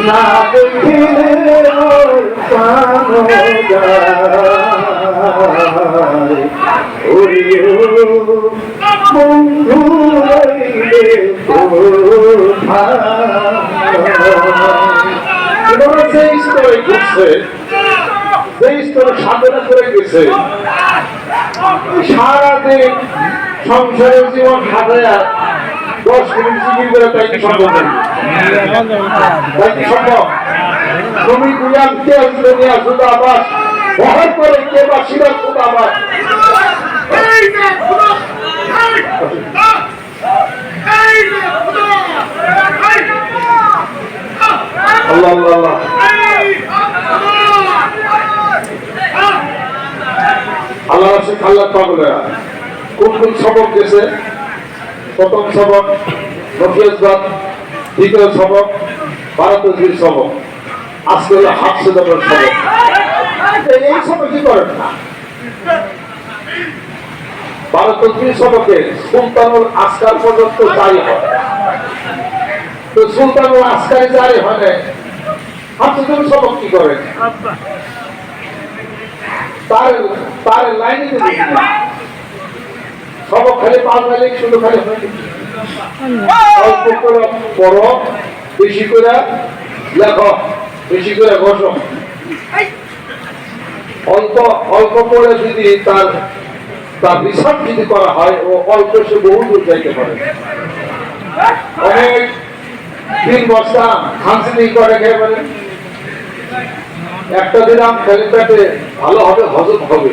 না দেখিলে প্রাণ বন্ধু স্তরে ঘুরছে সেই স্তরে সাধনা করে গেছে সারাদিন সংসারের জীবন সাজায়া দশ মিনিট জিকির করে তাই কি সম্ভব। কি সম্ভব কে করে কে বা কোথা আবার? আল্লাহ আল্লাহ আল্লাহ। আল্লাহ। খাল্লার পাগলেরা। কোন কোন সবক গেছে? প্রথম সবক নফিয়াজবাদ দ্বিতীয় সবক ভারতের সবক। আজকে হলো হাফসে দেবের সবক। এই- সবক কি করেন না? ভারতের সবকে সুলতানুল আসকার পর্যন্ত জারি হয়। তো সুলতানুল আসকারি জারি হয় না হাফসে দেবের সবক কি করেন? তার তার লাইনে। সব খালি পাল খালি, শুধু খালি অল্প করে পড়ো, বেশি করে লেখো, বেশি করে বসো। অল্প অল্প পড়ে যদি তার তার রিসার্চ যদি করা হয়, ও অল্প সে বহু দূর যাইতে পারে। অনেক তিন বস্তা খানসিনি করে খেয়ে পারে একটা দিলাম খালি পেটে ভালো হবে, হজম হবে।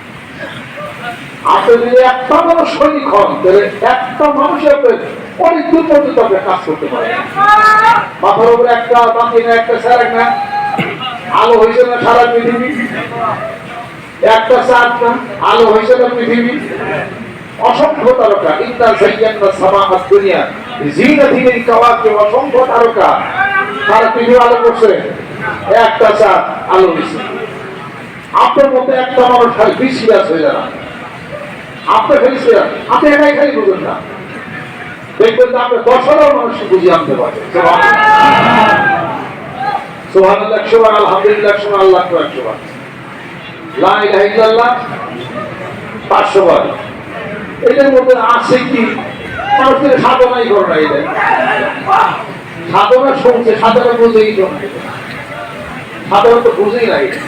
একটা মানুষ সৈনিক হন, তাহলে একটা অনেক দূর পর্যন্ত আপনি কাজ করতে পারেন। একটা, বাকি না, একটা স্যার না। আলো হয়েছে না সারা পৃথিবী? একটা না, আলো হয়েছে না পৃথিবী? অসংখ্য তারকা ইন্না জাইয়ান্না সামাআত দুনিয়া। জিনাতিল কাওয়াকিব অসংখ্য তারকা। সারা পৃথিবী আলো করছে। একটা চাঁদ আলো হয়েছে। আপনার মধ্যে একটা মানুষ খালি বিশিরাজ হয়ে যান আপনার খালি আপনি একাই খালি বুঝুন না। দেখবেন যে আপনার দশ হাজার মানুষ বুঝিয়ে আনতে পারে। সোহান একশো বার আলহামদুলিল্লাহ একশো বার আল্লাহ একশো বার লা ইলাহা ইল্লাল্লাহ, পাঁচশো বার। এটার মধ্যে আছে কি? মানুষের সাধনাই করে না এটা সাধনা শুনছে, সাধনা বুঝেই তো। সাধনা তো বুঝেই না এটা।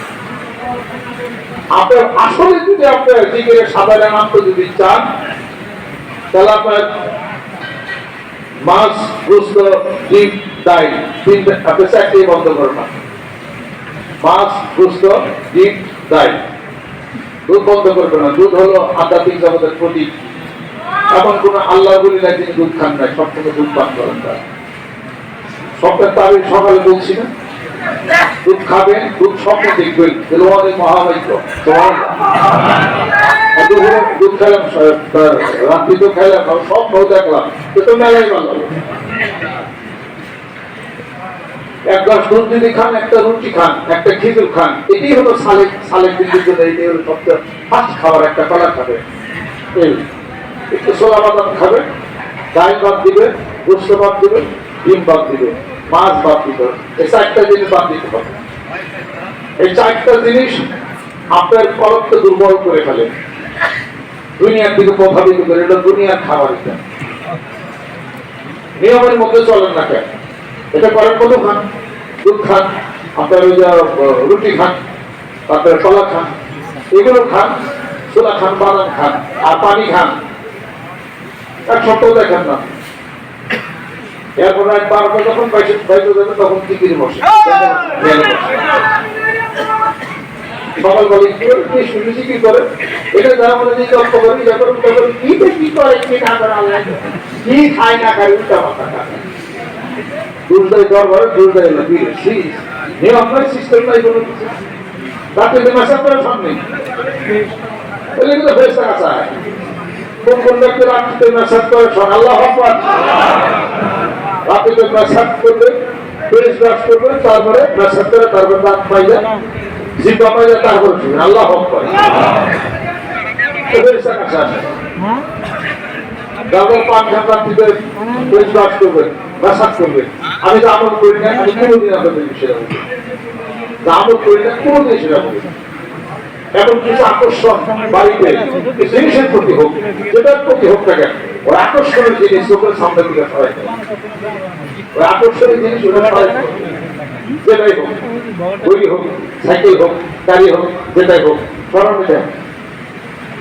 আপনার আসলে যদি আপনার মাত্র যদি চান, তাহলে আপনার মাছ, গুস্ত, ডিম ডাই আপনি বন্ধ মাছ, গুস্ত, ডিম ডাই দুধ বন্ধ করবে না। দুধ হলো আধ্যাত্মিক জগতের প্রতীক এমন কোন আল্লাহ বলি না তিনি দুধ খান না সবসময় দুধ পান করেন তারা সবটা তার সকালে বলছি না। দুধ খাবেন দুধ স্বপ্ন দেখবেন তোমার দুধ খেলাম রাত্রি তো খেলাম স্বপ্ন দেখলাম। এ তো মেলাই ভালো খান, একটা রুটি খান, একটা খেজুর খান, এটাই হলো সালেক সালেক দিল্লির জন্য হলো সবচেয়ে ফার্স্ট খাবার, একটা কলা খাবে। একটু সোলা বাদাম খাবে, ডাল বাদ দিবে, গোস্ত বাদ দিবে, ডিম বাদ দিবে। মাছ বাদ দিবে এই চারটা জিনিস বাদ দিতে হবে। এই চারটা জিনিস আপনার কলককে দুর্বল করে ফেলে। দুনিয়ার দিকে প্রভাবিত করে। এটা দুনিয়ার খাবার এটা। নিয়মের মধ্যে চলেন না কেন? এটা করেন কত খান, দুধ খান, আপনার ওই যে রুটি খান তারপরে কলা খান, এগুলো খান, ছোলা খান, বাদাম খান, আর পানি খান। এক সপ্তাহ দেখেন না। এরপর এক বারোটা যখন বাইশে যাবে তখন টিকিট বসে। সকাল বলে, কি করে শুনেছি? কি করে? এটা যারা বলে যে তর্ক করে উল্টা করে, কি বে কি করে, কি না করে, আল্লাহ। কি খায়, না খায়, উল্টা আকবার রাত্রিতে মেসাজ করবে ফেস ব্রাশ করবে, তারপরে মেসাজ করে তারপরে দাঁত জিব্বা তারপরে আল্লাহ আমি তো আমল করি আমি এখন কিছু আকর্ষণ বাড়িতে জিনিসের প্রতি হোক, যেটার প্রতি হোক না কেন ওর আকর্ষণের জিনিস দেয়। আকর্ষণের জিনিস যেটাই হোক, বই হোক, সাইকেল হোক, গাড়ি হোক, যেটাই হোক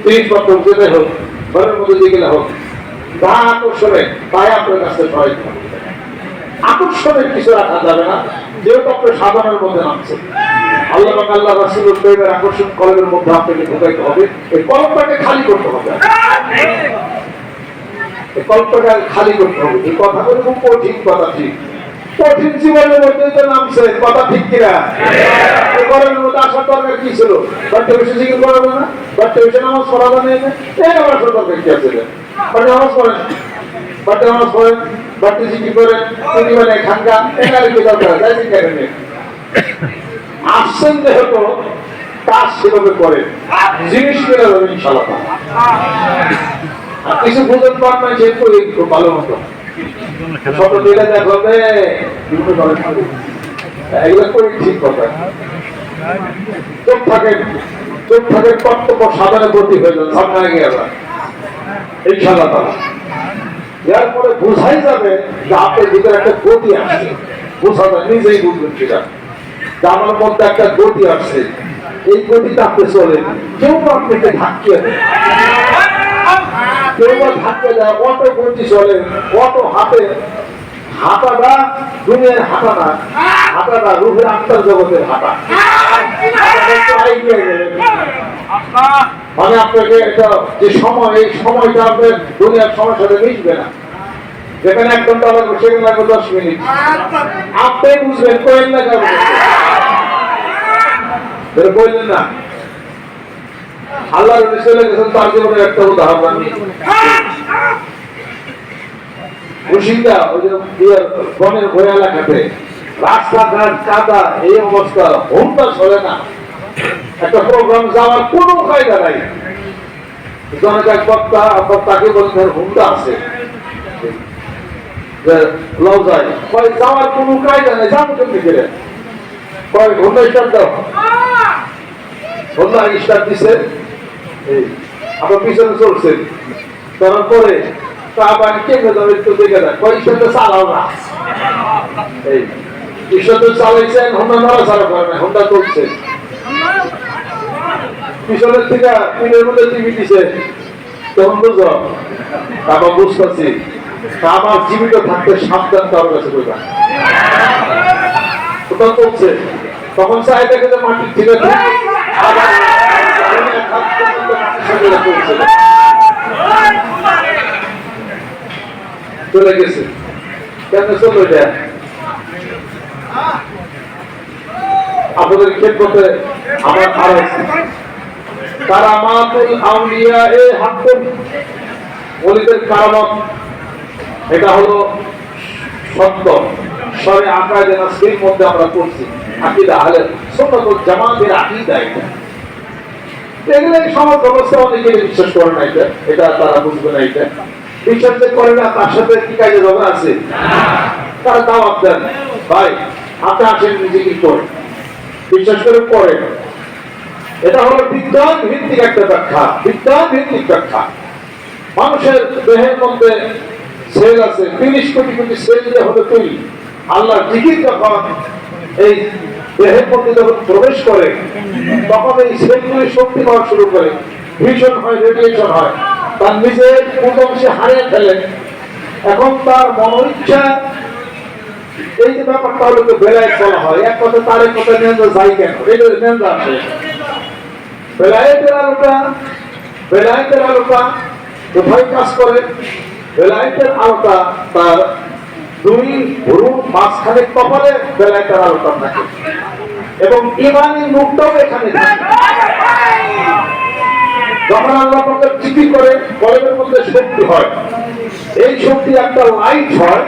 জিনিসপত্র যেটাই হোক, ঘরের মধ্যে হোক তা আকর্ষণে তাই আপনার কাছে দিতে আকর্ষণের কিছু রাখা যাবে না, যেহেতু আপনার সাধারণের মধ্যে নামছে। আল্লাহ আল্লাহ প্রেমের আকর্ষণ কলমের মধ্যে আপনাকে ঢোকাইতে হবে। এই কলমটাকে খালি করতে হবে। কল্পটা খালি করতে হবে। এই কথাগুলো খুব কঠিন কথা ঠিক। কঠিন জীবনের মধ্যে তো নামছে কথা ঠিক কিনা? কলমের মধ্যে আসার দরকার কি ছিল? বাড়িতে বসে জিজ্ঞেস করাবো না? বাড়িতে বসে নামাজ পড়া জানে না এই আমার আসার দরকার কি আছে বাড়িতে নামাজ পড়েন? বাড়িতে নামাজ পড়েন, বাড়িতে জিজ্ঞেস করেন তিনি মানে খানকা এখানে কি দরকার তাই জিজ্ঞাসা নেই আসছেন যেহেতু কাজ সেভাবে করে জিনিস দেবেন ইনশাল্লাহ কিছু বুঝতে পার না যে কই খুব ভালো মতো। দেখবে এগুলো করে ঠিক কথা। চোখ থাকে চোখ থাকে কর্তব্য সাধারণ গতি হয়ে যাবে এর পরে বোঝাই যাবে যে আপনার ভিতরে একটা গতি আসছে বোঝা যায় নিজেই বুঝবেন সেটা। আমার মধ্যে একটা গতি আসছে এই গতিতে আপনি চলে কেউ আপনাকে ধাক্কিয়ে কেউ ধাক্কে দেয় অটো গতি চলে অটো হাতে হাঁটাটা দুনিয়ার হাঁটা না হাঁটাটা রুহের আত্মার জগতের হাঁটা। মানে আপনাকে একটা যে সময় এই সময়টা আপনার দুনিয়ার সময়ের সাথে মিশবে না। যেখানে এক ঘণ্টা লাগবে সেখানে লাগবে দশ মিনিট। আপনি বুঝবেন কোয়েন না বললেন না। আল্লাহ নবী চলে গেছেন, তার জীবনের একটা উদাহরণ আমি মুর্শিদা, ওই যে বনের ভয় এলাকাতে রাস্তাঘাট কাদা, এই অবস্থা হোমটা চলে না। একটা প্রোগ্রাম যাওয়ার কোনো কায়দা নাই। জনক এক বক্তা আপনার তাকে বলছেন হুমটা আছে। যে, লও যায় কয়, যাওয়ার কোনো কায়দা নেই যাব কেমনি গেলে। কয় ঘণ্টা স্টার্ট দাও। ঘণ্টা স্টার্ট দিছে। আপনার পিছনে চলছেন তারপরে তা আবার একটু দেখে চালাও না। ঈশ্বর চালাইছেন পিছনের তা আমার জীবিত থাকতে সাবধান তার কাছে ওটা চলছে। তখন চাই দেখে মাটির থেকে আবার চলে গেছে। কেন চলল এটা আপনাদের আমার কারামাতুল আউলিয়া এ ওলিদের কারামত। এটা হলো সত্য। সরে আকায় যেন সেই মধ্যে আমরা করছি আকিদা আহলে সুন্নাত ওয়াল জামাতের আকিদা এটা। সমাজ ব্যবস্থা অনেকে বিশ্বাস করে এটা তারা বুঝবে করে না, তার সাথে কি কাজে আছে? তারা দেন। ভাই আসেন, নিজে কি করেন? বিশ্বাস করে পড়েন এটা হলো বিজ্ঞান ভিত্তিক একটা ব্যাখ্যা বিজ্ঞান ভিত্তিক ব্যাখ্যা। মানুষের দেহের মধ্যে সেল আছে, তিরিশ কোটি কোটি সেল হলো তৈরি আল্লাহ জিকির এই দেহের মধ্যে যখন প্রবেশ করে, তখন এই সেলগুলি শক্তি হওয়া শুরু করে। ভীষণ হয় রেডিয়েশন হয়। তার নিজের প্রথম সে হারিয়ে ফেলে। এখন তার মন ইচ্ছা এই যে ব্যাপারটা হলো তো বেলায় বলা হয়। এক কথা তার, এক কথা নেন্দা যাই কেন? এটা নেন্দা আসে বেলায়েতের আলোটা বেলায়েতের আলোটা কোথায় কাজ করে। বেলায়েতের আলোটা তার দুই ভুরুর মাঝখানে কপালে বেলায়েতের আলোটা থাকে এবং ইমানি মুখটাও এখানে। যখন আল্লাহ পাকের জিকির করে কলমের মধ্যে শক্তি হয়। এই শক্তি একটা লাইট হয়।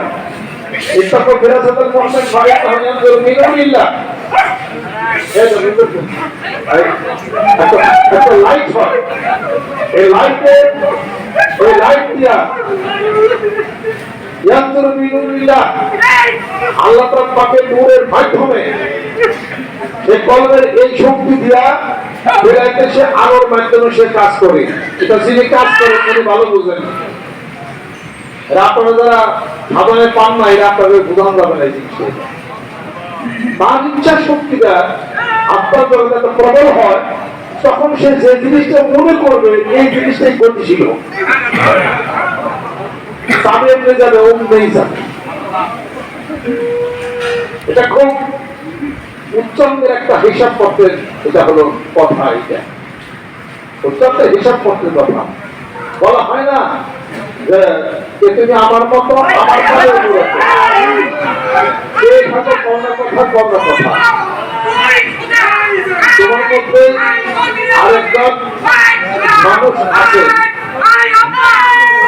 ইত্তাকু ফিরাসাতাল মুহসিন মিন এই তো কিন্তু একটা লাইট হয়। এই লাইটে এই লাইট দিয়া ইয়ানজুরু নূরিল্লাহ আল্লাহ তাআলা নূরের মাধ্যমে সে কলমের এই শক্তি দিয়া বেলাইতে সে আলোর মাধ্যমে সে কাজ করে। এটা যিনি কাজ করেন তিনি ভালো বুঝেন। আপনারা যারা সাধারণে পান না, এরা আপনাদের বোঝানো যাবে না তার ইচ্ছা শক্তিটা আপনার যখন এত প্রবল হয়, তখন সে যে জিনিসটা মনে করবে, এই জিনিসটাই গতিশীল তবে এমনি যাবে অমনি যাবে এটা খুব উচ্চাঙ্গের একটা হিসাব পত্রের, এটা হলো কথা এটা। উচ্চাঙ্গের হিসাব পত্রের কথা। বলা হয় না যে তুমি আমার মতো, আমার কর্ণ কথা কর্ণ কথা। তোমার মধ্যে আরেকজন মানুষ আছে।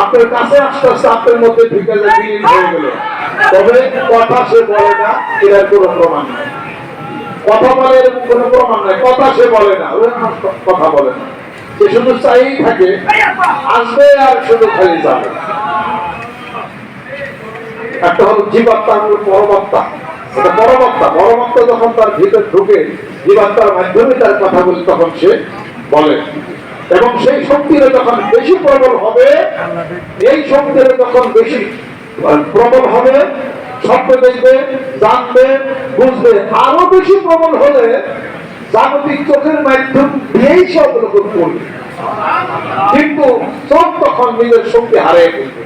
আপনার কাছে আস্তে আস্তে আপনার মধ্যে ঢুকে যায় বিলীন হয়ে গেল। তবে কথা সে বলে না এর কোনো প্রমাণ নেই। কথা বলে এরকম কোনো প্রমাণ নাই, কথা সে বলে না কথা বলে না। সে শুধু চাই থাকে, আসবে আর শুধু খালি যাবে। একটা হলো জীবাত্মা হলো পরমাত্মা। এটা পরমাত্মা পরমাত্মা যখন তার ভিতরে ঢুকে, জীবাত্মার মাধ্যমে তার কথা বলে তখন সে বলে। এবং সেই শক্তিটা যখন বেশি প্রবল হবে, এই শক্তিটা যখন বেশি প্রবল হবে শব্দ দেখবে, জানবে, বুঝবে, আরও বেশি প্রবল হলে জাগতিক চোখের মাধ্যম দিয়েই সে অবলোকন করবে। কিন্তু চোখ তখন নিজের শক্তি হারিয়ে ফেলবে।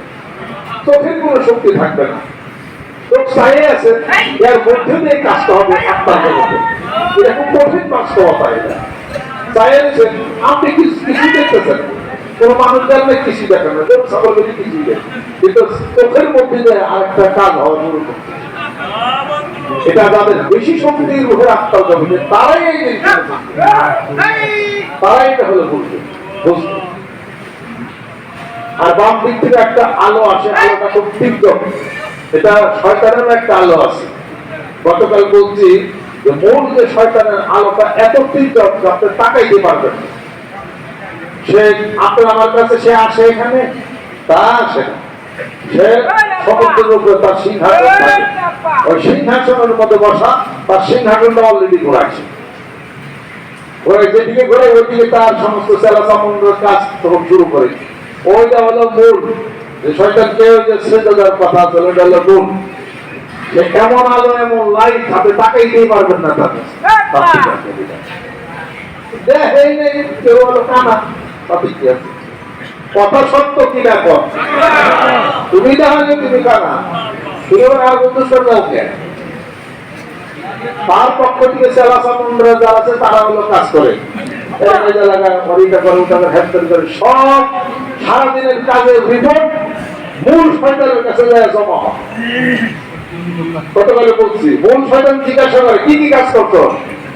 চোখের কোনো শক্তি থাকবে না। চোখ চাইয়ে আছে, এর মধ্যে দিয়ে কাজটা হবে এটা খুব কঠিন বাস্তবতা এটা আপনি দেখতেছেন। কোন মানুষ জানলে দেখেন না সকল কিছু দেখে। কিন্তু চোখের মধ্যে দিয়ে আরেকটা কাজ হওয়া শুরু করছে। এটা যাদের বেশি শক্তি রুহের আত্মার জগতে তারাই এই তারাই এটা হলো বুঝবে বুঝবে আর বাম দিক থেকে একটা আলো আসে, আলোটা খুব তীব্র। এটা শয়তানের একটা আলো আছে। গতকাল বলছি যে মূল যে শয়তানের আলোটা এত তীব্র আপনি তাকাইতে পারবেন সে আপনার আমার কাছে সে আসে এখানে তা আসে না। সে সমুদ্রের উপরে তার সিংহাসন থাকে। ওই সিংহাসনের বসা তার সিংহাসনটা অলরেডি ঘোরাচ্ছে ওই যেদিকে ঘোরে ওইদিকে তার সমস্ত সেলা কাজ তখন শুরু করে। ওইটা হলো মূল। যে শয়তানকে যে কথা আছে ওইটা হলো মূল। যে এমন আলো এমন লাইট হাতে তাকাইতেই পারবেন না। দেখেই নেই কেউ হলো কানা তাতে কি আছে। কথা সত্য কি দেখো তুমি তাহলে তুমি কানা তুমি আর বন্ধু তার পক্ষ থেকে সেলা সামুন্দ্র যারা আছে তারা হলো কাজ করে। সব সারাদিনের কাজের রিপোর্ট মূল শয়তানের কাছে জমা হয়। গতকালে বলছি মূল শয়তান জিজ্ঞাসা করে? কি কি কাজ করছ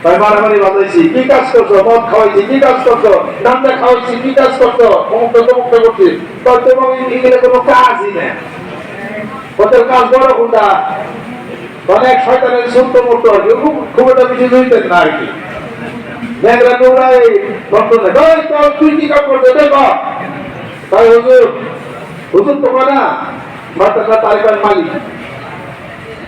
ভাই মারামারি বাজাইছি। কি কাজ করছ মদ খাওয়াইছি। কি কাজ করছ নামটা খাওয়াইছি। কি কাজ করছ অমুকটা তমুকটা করছি। তোর তো এবং এগুলো কোনো কাজই নেই। ওদের কাজ বড় কোনটা অনেক শয়তানের ছোট্ট মোটো আর কি খুব খুব একটা বেশি না আর কি ন্যাংরা নোংরাই বন্ধ থাকে ওই তো, তুই কি কাম করতে? দেখ। তাই হুজুর হুজুর তো না শয়তানরা তারিখার মালিক।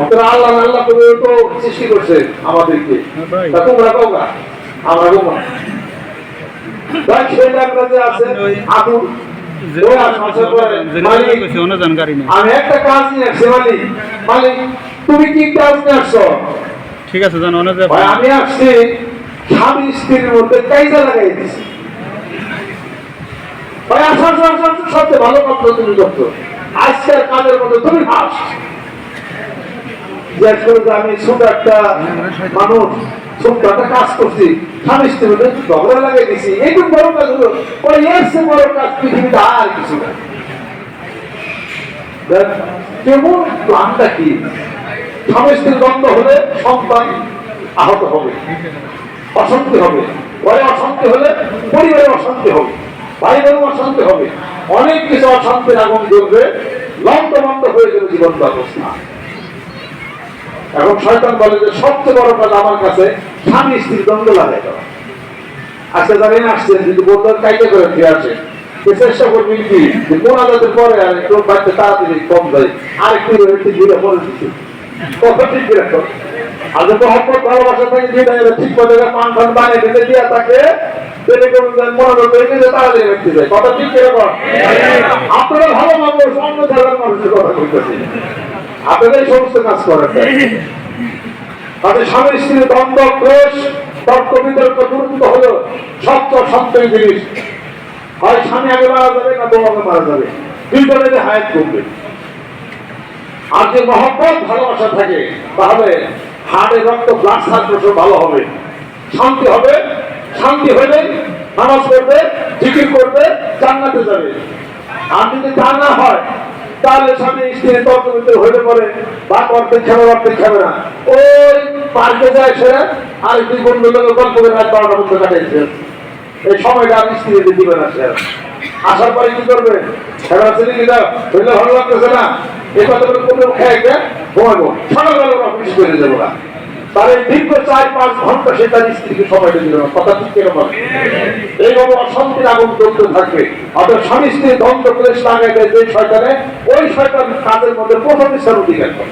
আপনারা আল্লাহ আল্লাহ করে তো সৃষ্টি করছে আমাদেরকে। তা তোমরা কৌকা আমরা কৌকা তাই সেটা আপনাদের আছে আগুন ওই আসার পরে মালিক। জানকারি নেই। আমি একটা কাজ নিয়ে আসছি মালিক। মালিক তুমি কি কাজ নিয়ে আসছো? ঠিক আছে জানো না ভাই আমি আসছি স্বামী স্ত্রীর মধ্যে কাইজা লাগাই দিছি। ভাই আসার আসার ভালো কথা তুমি করছ আজকের কাজের মধ্যে তুমি যে আমি ছোট একটা মানুষ পৃথিবীতে আর হলে হবে, অশান্তি হবে। ঘরে অশান্তি হলে পরিবারে অশান্তি হবে, বাইরেও অশান্তি হবে। অনেক কিছু অশান্তির আগুন জ্বলবে লম্ব হয়ে যাবে জীবন ব্যবস্থা এখন শয়তান বলে যে সবচেয়ে বড় কাজ আমার কাছে, স্বামী স্ত্রীর দ্বন্দ্ব লাগাই দেওয়া আজকে জানেন আসছেন, যদি বলতে কাইতে করে ফিরে আসে চেষ্টা কি? কোন পরে আর একটু বাড়তে তাড়াতাড়ি কম যায়। আর একটু ঘুরে পরে দিচ্ছে কত ঠিক করে রাখো। ভালোবাসা থাকে যেটা এরা ঠিক করে পান ফান বানিয়ে দিতে দিয়া কথা করে কর আপনারা ভালো মানুষ, অন্য জায়গার মানুষের কথা বলতেছি আপনাদের সমস্ত কাজ করার তাদের স্বামী স্ত্রীর দ্বন্দ্ব, ক্রোশ, তর্ক বিতর্ক গুরুত্ব হলো সবচেয়ে সত্যই জিনিস। হয় স্বামী আগে মারা যাবে না আগে মারা যাবে। দুইজনে হায়াত করবে। আর যে মহব্বত, ভালোবাসা থাকে তাহলে হাড়ের রক্ত ব্লাড সার্কুলেশন ভালো হবে। শান্তি হবে। শান্তি হলে নামাজ করবে জিকির করবে, জান্নাতে যাবে। আর যদি তা না হয় তাহলে স্বামী স্ত্রী তর্ক বিতর্ক হইলে পরে, বা করতে খাবে করতে খাবে না। ওই পার্কে যায় সে, আর দুই বন্ধু লোকের গল্প করে রাত বারোটা বন্ধু কাটাইছে। এই সময়টা আমি স্ত্রীতে দিবে না সে। আসার পরে কি করবে? খেলা ছেলে কি হইলে ভালো লাগতেছে না। এই কথা বলে কোনো খেয়ে ঘুমাবো সকালবেলা অফিস করে যাব না। তার দীর্ঘ চার, পাঁচ ঘণ্টা সে তার স্ত্রীকে সময়টা দিল না। কথা ঠিক অশান্তির আগুন থাকবে। অর্থাৎ স্বামী স্ত্রী দ্বন্দ্ব ক্লেশ দেয় যে শয়তানে। ওই শয়তান কাজের মধ্যে প্রথম অধিকার করে।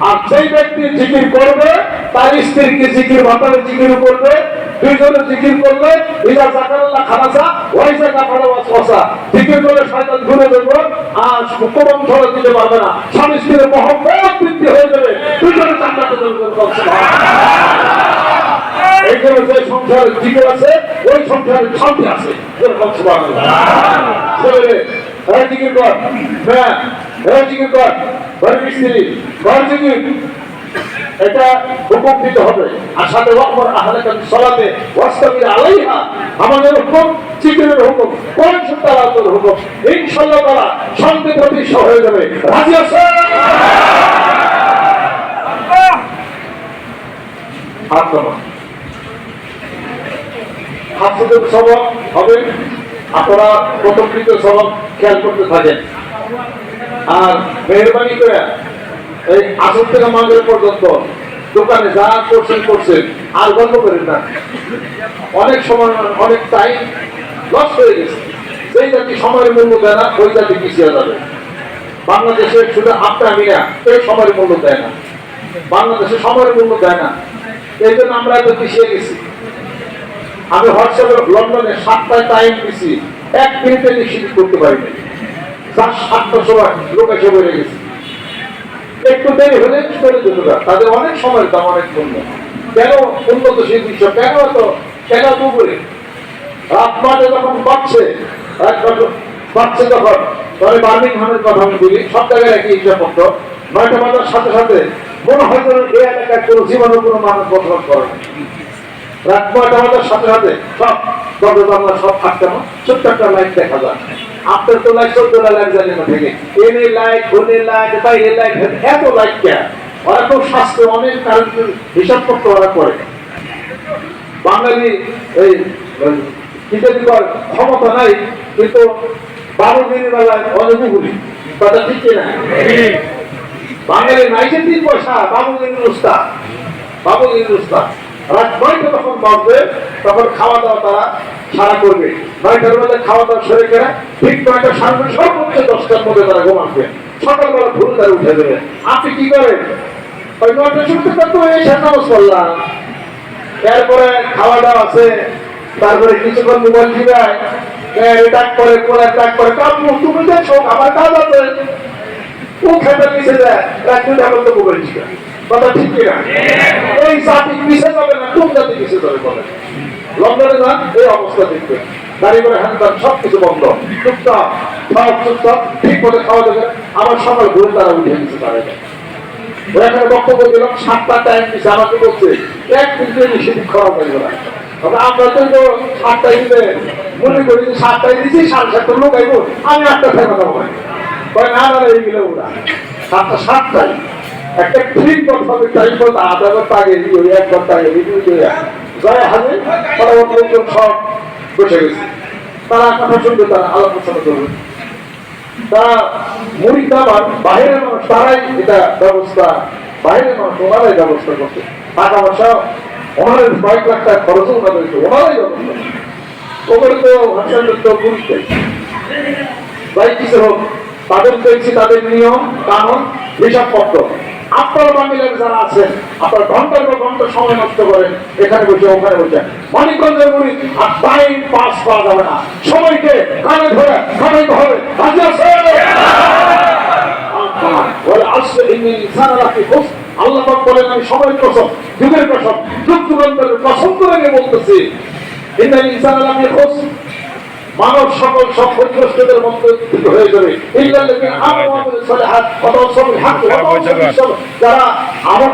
আর সেই ব্যক্তি জিকির করবে, তার স্ত্রীকে জিকির মাতালে জিকির করবে দুইজনে জিকির করলে ইজা জাকারাল্লাহ খালাসা ওই জায়গা ফালা ওয়াসওয়াসা জিকির করলে শয়তান ঘুরে দেবো আর কোন ধরে দিতে পারবে না। স্বামী স্ত্রীর মহব্বত বৃদ্ধি হয়ে যাবে। দুইজনে জান্নাতে যাবে। এই জন্য যে সংসারে জিকির আছে, ওই সংসারে শান্তি আছে। সুবহানাল্লাহ। হ্যাঁ জিকির কর। হ্যাঁ হ্যাঁ জিকির কর। ঘরে মিস্ত্রি, ঘর জিকির। এটা হুকুম হবে। সালাতে আলাইহা, আমাদের হুকুম হুকুম সুতালাতের হুকুম। ইনশাআল্লাহ তাআলা শান্তি হয়ে যাবে। রাজি আছে সবক হবে। আপনারা প্রথম দিকে সবক খেয়াল করতে থাকেন। আর মেহরবানি করে এই আসর থেকে মাগের পর্যন্ত দোকানে যা করছেন করছেন, আর গল্প করেন না। অনেক সময়, অনেক টাইম লস হয়ে গেছে। সেই জাতি সময়ের মূল্য দেয় না, ওই জাতি পিছিয়ে যাবে। বাংলাদেশে শুধু আপনার মিয়া এই সময়ের মূল্য দেয় না। বাংলাদেশে সময়ের মূল্য দেয় না। এই জন্য আমরা এত পিছিয়ে গেছি। আমি হোয়াটসঅ্যাপে লন্ডনে সাতটায় টাইম দিছি। এক মিনিটে নিশ্চিত করতে পারিনি। তার সাতটার সময় লোক এসে বেড়ে গেছে। একটু দেরি হলে চলে যেত না তাদের অনেক সময় দাম, অনেক মূল্য কেন উন্নতশীল বিশ্ব কেন এত? কেন দুপুরে রাত মাঝে যখন বাড়ছে বাড়ছে যখন তবে বার্মিংহামের কথা আমি বলি, সব জায়গায় একই হিসাবপত্র নয়টা বাজার সাথে সাথে মনে হয় যেন এই এলাকায় কোনো জীবনে কোনো মানুষ বসবাস করে। রাত নয়টা বাজার সাথে সাথে সব দরজা সব থাকতে ছোট্ট একটা লাইট দেখা যায়। আপনার তো লাইট চোদ্দ লাইট জানি না থেকে এনে লাইট ওনে লাইট বাইরে লাইট এত লাইট কে? ওরা খুব স্বাস্থ্য অনেক কারণ হিসাব করতে ওরা করে। বাঙালি এই কি ক্ষমতা নাই, কিন্তু বারো দিনের বেলায় অনুভূতি কথা ঠিক না বাঙালি নাইছে তিন পয়সা, বাবু দিনের উস্তাদ বাবু দিনের উস্তাদ রাত নয়টা তখন বাজবে, তখন খাওয়া দাওয়া তারা সারা করবে। নয়টার বেলা খাওয়া দাওয়া সেরে কেনা ঠিক নয়টা সাড়ে সর্বোচ্চ দশটার মধ্যে তারা ঘুমাবে সকালবেলা ভুল তারা উঠে দেবে। আপনি কি করেন? ওই নয়টা শুনতে তো এসে নামাজ পড়লাম। এরপরে খাওয়া দাওয়া আছে তারপরে কিছুক্ষণ মোবাইল দিবায় ডাক করে কোলে ডাক করে কামু তুমি দেখছ আমার কাজ আছে। ও খেতে পিছে যায় দুই টাকা তো মোবাইল দিবে কথা ঠিক কিনা? এই জাতি পিছে যাবে না কোন জাতি পিছে যাবে বলে লন্ডনে যান, এই অবস্থা দেখবে। গাড়ি করে হ্যান্ড সব কিছু বন্ধ। চুপচাপ সব চুপচাপ, ঠিক মতো খাওয়া যাবে। আমার সকাল ঘুরে তারা উঠে দিতে পারে না ওরা এখানে বক্তব্য দিলাম সাতটা টাইম দিচ্ছে আমাকে বলছে? এক মিনিটে সেদিন গেল। আমরা তো সাতটায় দিলে মনে করি যে সাতটায় দিচ্ছি সাড়ে সাতটা লোক আইব, আমি আটটা কয় না না এই গেলে ওরা। সাতটা সাতটায় একটা ঠিক কথা হবে টাইম আধা ঘণ্টা আগে ওই এক ঘণ্টা আগে দিই দুই জয় হাজে লোকজন সব বসে গেছে। তারা কথা শুনবে, তারা আলোচনা করবে। তারা মুড়ি খাবার বাইরের মানুষ, তারাই এটা ব্যবস্থা বাইরের মানুষ, ওনারাই ব্যবস্থা করছে। টাকা পয়সা, ওনাদের কয়েক লাখ টাকা খরচও ওনাদের ওনারাই ব্যবস্থা ওগুলো তো হাসপাতাল তো গুরুত্ব তাই কিছু হোক? তাদের দেখছি তাদের নিয়ম, কানুন, হিসাবপত্র। আপনার বাঙালির যারা আছেন, আপনার ঘণ্টার পর ঘণ্টা সময় নষ্ট করেন, এখানে বসে, ওখানে বসে। মানিকগঞ্জের মুড়ি আর টাইম পাস করা যাবে না। সময়কে কানে ধরে খামাইতে হবে আছে? আল্লাহ বলেন, আমি সময়ের কসম, যুগের কসম, যুগ যুগান্তরের কসম করে বলতেছি ইন্দিন ইনসান রাখি খুশ মানব সকল সব ক্ষতিগ্রস্তদের মধ্যে হয়ে যাবে। যারা আমার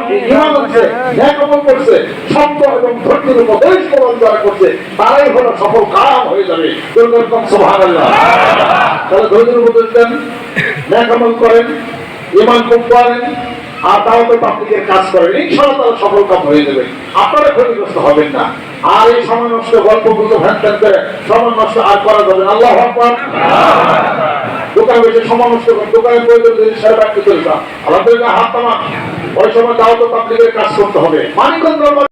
আছে ন্যায় করছে সত্য এবং ধৈর্যের উপদেশ প্রদান যারা করছে তারাই হলো সফল কাম হয়ে যাবে। দুর্গম সুবহানাল্লাহ। তাহলে ধৈর্যের উপদেশ দেন করেন ঈমান খুব করেন আর তাও তো পাবলিকের কাজ করেন ইনশাল্লাহ তারা সফল কাম হয়ে যাবে। আপনারা ক্ষতিগ্রস্ত হবেন না। আর এই সময় নষ্ট গল্পগুলো ভ্যান ভ্যান করে সময় নষ্ট আর করা যাবে আল্লাহ আকবার। দোকানে বসে সময় নষ্ট করেন। দোকানে প্রয়োজন যদি সেরে রাখতে চলতাম আমাদের হাত তামা। ওই সময় তাও তো পাবলিকের কাজ করতে হবে। মানিকগঞ্জ